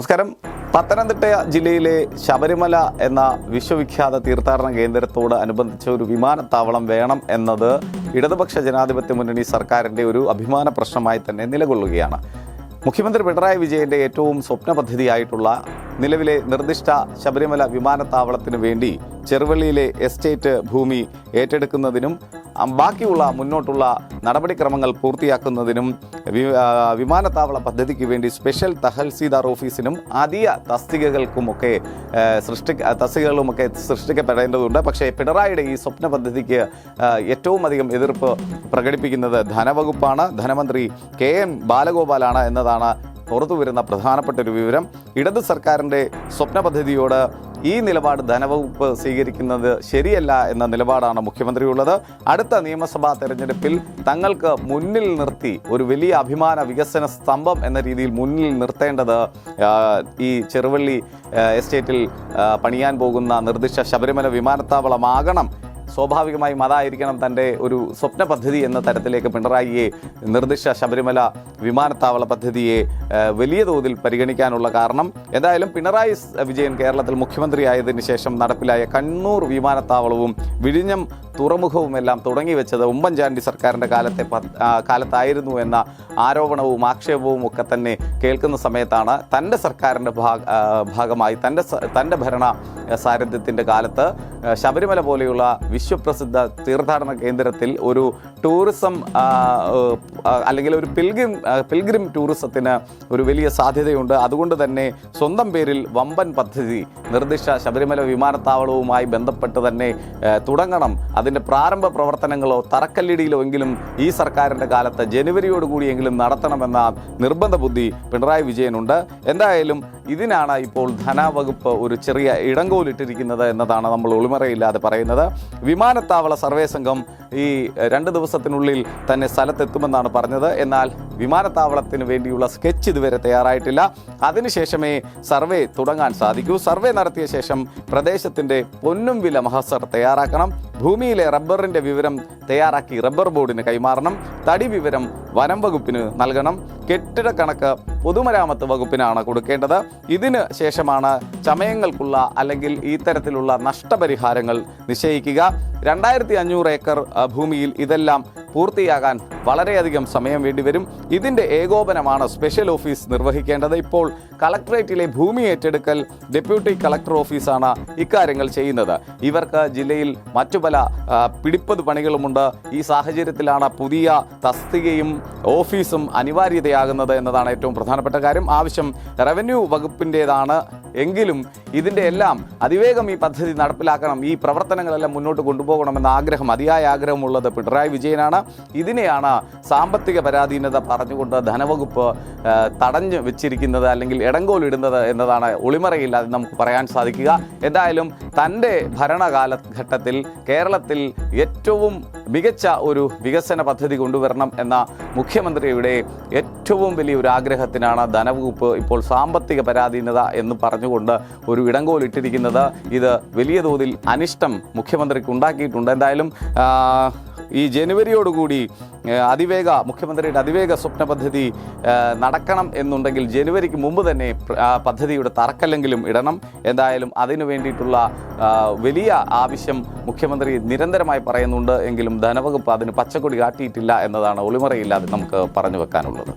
നമസ്കാരം. പത്തനംതിട്ട ജില്ലയിലെ ശബരിമല എന്ന വിശ്വവിഖ്യാത തീർത്ഥാടന കേന്ദ്രത്തോട് അനുബന്ധിച്ച ഒരു വിമാനത്താവളം വേണം എന്നത് ഇടതുപക്ഷ ജനാധിപത്യ മുന്നണി സർക്കാരിന്റെ ഒരു അഭിമാന പ്രശ്നമായി തന്നെ നിലകൊള്ളുകയാണ്. മുഖ്യമന്ത്രി പിണറായി വിജയന്റെ ഏറ്റവും സ്വപ്ന പദ്ധതിയായിട്ടുള്ള നിലവിലെ നിർദ്ദിഷ്ട ശബരിമല വിമാനത്താവളത്തിനു വേണ്ടി ചെറുവള്ളിയിലെ എസ്റ്റേറ്റ് ഭൂമി ഏറ്റെടുക്കുന്നതിനും ബാക്കിയുള്ള മുന്നോട്ടുള്ള നടപടിക്രമങ്ങൾ പൂർത്തിയാക്കുന്നതിനും വിമാനത്താവള പദ്ധതിക്ക് വേണ്ടി സ്പെഷ്യൽ തഹൽസീദാർ ഓഫീസിനും അധിക തസ്തികകൾക്കുമൊക്കെ സൃഷ്ടി തസ്തികകളുമൊക്കെ സൃഷ്ടിക്കപ്പെടേണ്ടതുണ്ട്. പക്ഷേ പിണറായിയുടെ ഈ സ്വപ്ന പദ്ധതിക്ക് ഏറ്റവും അധികം എതിർപ്പ് പ്രകടിപ്പിക്കുന്നത് ധനവകുപ്പാണ്. ധനമന്ത്രി കെ എൻ ബാലഗോപാലാണ് എന്നതാണ് പുറത്തു വരുന്ന പ്രധാനപ്പെട്ട ഒരു വിവരം ഇടത് സർക്കാരിന്റെ സ്വപ്ന പദ്ധതിയോട് ഈ നിലപാട് ധനവകുപ്പ് സ്വീകരിക്കുന്നത് ശരിയല്ല എന്ന നിലപാടാണ് മുഖ്യമന്ത്രിയുള്ളത്. അടുത്ത നിയമസഭാ തെരഞ്ഞെടുപ്പിൽ തങ്ങൾക്ക് മുന്നിൽ നിർത്തി ഒരു വലിയ അഭിമാന വികസന സ്തംഭം എന്ന രീതിയിൽ മുന്നിൽ നിർത്തേണ്ടത് ഈ ചെറുവള്ളി എസ്റ്റേറ്റിൽ പണിയാൻ പോകുന്ന നിർദ്ദിഷ്ട ശബരിമല വിമാനത്താവളമാകണം സ്വാഭാവികമായും അതായിരിക്കണം തന്റെ ഒരു സ്വപ്ന പദ്ധതി എന്ന തരത്തിലേക്ക് പിണറായിയെ നിർദ്ദിഷ്ട ശബരിമല വിമാനത്താവള പദ്ധതിയെ വലിയ തോതിൽ പരിഗണിക്കാനുള്ള കാരണം. എന്തായാലും പിണറായി വിജയൻ കേരളത്തിൽ മുഖ്യമന്ത്രിയായതിനു ശേഷം നടപ്പിലായ കണ്ണൂർ വിമാനത്താവളവും വിഴിഞ്ഞം തുറമുഖവും എല്ലാം തുടങ്ങി വെച്ചത് ഉമ്മൻചാണ്ടി സർക്കാരിന്റെ കാലത്തെ കാലത്തായിരുന്നു എന്ന ആരോപണവും ആക്ഷേപവും ഒക്കെ തന്നെ കേൾക്കുന്ന സമയത്താണ് തന്റെ സർക്കാരിന്റെ ഭാഗ ഭാഗമായി തന്റെ തന്റെ ഭരണ സാരഥ്യത്തിന്റെ കാലത്ത് ശബരിമല പോലെയുള്ള വിശ്വപ്രസിദ്ധ തീർത്ഥാടന കേന്ദ്രത്തിൽ ഒരു ടൂറിസം അല്ലെങ്കിൽ ഒരു പിൽഗ്രിം പിൽഗ്രിം ടൂറിസത്തിന് ഒരു വലിയ സാധ്യതയുണ്ട്. അതുകൊണ്ട് തന്നെ സ്വന്തം പേരിൽ വമ്പൻ പദ്ധതി നിർദ്ദിഷ്ട ശബരിമല വിമാനത്താവളവുമായി ബന്ധപ്പെട്ട് തന്നെ തുടങ്ങണം. അതിന്റെ പ്രാരംഭ പ്രവർത്തനങ്ങളോ തറക്കല്ലിടിയിലോ എങ്കിലും ഈ സർക്കാരിന്റെ കാലത്ത് ജനുവരിയോടുകൂടിയെങ്കിലും നടത്തണമെന്ന നിർബന്ധ ബുദ്ധി പിണറായി വിജയനുണ്ട്. എന്തായാലും ഇതിനാണ് ഇപ്പോൾ ധനവകുപ്പ് ഒരു ചെറിയ ഇടങ്കോലിട്ടിരിക്കുന്നത് എന്നതാണ് നമ്മൾ ഒളിമറയില്ലാതെ പറയുന്നത്. വിമാനത്താവള സർവേ സംഘം ഈ രണ്ട് ദിവസത്തിനുള്ളിൽ തന്നെ സ്ഥലത്തെത്തുമെന്നാണ് പറഞ്ഞത്. എന്നാൽ വിമാനത്താവളത്തിന് വേണ്ടിയുള്ള സ്കെച്ച് ഇതുവരെ തയ്യാറായിട്ടില്ല. അതിനുശേഷമേ സർവേ തുടങ്ങാൻ സാധിക്കൂ. സർവേ നടത്തിയ ശേഷം പ്രദേശത്തിന്റെ പൊന്നും വില മഹസർ തയ്യാറാക്കണം. ഭൂമിയിലെ റബ്ബറിന്റെ വിവരം തയ്യാറാക്കി റബ്ബർ ബോർഡിന് കൈമാറണം. തടി വിവരം വനം വകുപ്പിന് നൽകണം. കെട്ടിട കണക്ക് പൊതുമരാമത്ത് വകുപ്പിനാണ് കൊടുക്കേണ്ടത്. ഇതിന് ശേഷമാണ് ചമയങ്ങൾക്കുള്ള അല്ലെങ്കിൽ ഈ തരത്തിലുള്ള നഷ്ടപരിഹാരങ്ങൾ നിശ്ചയിക്കുക. രണ്ടായിരത്തി അഞ്ഞൂറ് ഏക്കർ ഭൂമിയിൽ ഇതെല്ലാം പൂർത്തിയാകാൻ വളരെയധികം സമയം വേണ്ടിവരും. ഇതിന്റെ ഏകോപനമാണ് സ്പെഷ്യൽ ഓഫീസ് നിർവഹിക്കേണ്ടത്. ഇപ്പോൾ കളക്ടറേറ്റിലെ ഭൂമി ഏറ്റെടുക്കൽ ഡെപ്യൂട്ടി കളക്ടർ ഓഫീസാണ് ഇക്കാര്യങ്ങൾ ചെയ്യുന്നത്. ഇവർക്ക് ജില്ലയിൽ മറ്റു പല പിടിപ്പത് പണികളുമുണ്ട്. ഈ സാഹചര്യത്തിലാണ് പുതിയ തസ്തികയും ഓഫീസും അനിവാര്യതയാകുന്നത് എന്നതാണ് ഏറ്റവും പ്രധാനപ്പെട്ട കാര്യം. ആവശ്യം റവന്യൂ വകുപ്പിന്റേതാണ്. എങ്കിലും ഇതിന്റെ എല്ലാം അതിവേഗം ഈ പദ്ധതി നടപ്പിലാക്കണം. ഈ പ്രവർത്തനങ്ങളെല്ലാം മുന്നോട്ട് കൊണ്ടുപോകണമെന്ന ആഗ്രഹം അതിയായ ആഗ്രഹമുള്ളത് പിണറായി വിജയനാണ്. ഇതിനെയാണ് സാമ്പത്തിക പരാധീനത പറഞ്ഞുകൊണ്ട് ധനവകുപ്പ് തടഞ്ഞു വെച്ചിരിക്കുന്നത് അല്ലെങ്കിൽ ഇടങ്കോലിടുന്നത് എന്നതാണ് ഒളിമറയില്ലാതെ നമുക്ക് പറയാൻ സാധിക്കുക. എന്തായാലും തന്റെ ഭരണകാലഘട്ടത്തിൽ കേരളത്തിൽ ഏറ്റവും മികച്ച ഒരു വികസന പദ്ധതി കൊണ്ടുവരണം എന്ന മുഖ്യമന്ത്രിയുടെ ഏറ്റവും വലിയ ഒരു ആഗ്രഹത്തിനാണ് ധനവകുപ്പ് ഇപ്പോൾ സാമ്പത്തിക പരാധീനത എന്ന് പറഞ്ഞുകൊണ്ട് ഒരു ഇടങ്കോൽ ഇട്ടിരിക്കുന്നത്. ഇത് വലിയ തോതിൽ അനിഷ്ടം മുഖ്യമന്ത്രിക്ക് ഉണ്ടാക്കിയിട്ടുണ്ട്. എന്തായാലും ഈ ജനുവരിയോടുകൂടി അതിവേഗ മുഖ്യമന്ത്രിയുടെ അതിവേഗ സ്വപ്ന പദ്ധതി നടക്കണം എന്നുണ്ടെങ്കിൽ ജനുവരിക്ക് മുമ്പ് തന്നെ പദ്ധതിയുടെ തറക്കല്ലെങ്കിലും ഇടണം. എന്തായാലും അതിനു വേണ്ടിയിട്ടുള്ള വലിയ ആവശ്യം മുഖ്യമന്ത്രി നിരന്തരമായി പറയുന്നുണ്ട്. എങ്കിലും ധനവകുപ്പ് അതിന് പച്ചക്കൊടി കാട്ടിയിട്ടില്ല എന്നതാണ് ഒളിമറയില്ലാതെ നമുക്ക് പറഞ്ഞു വെക്കാനുള്ളത്.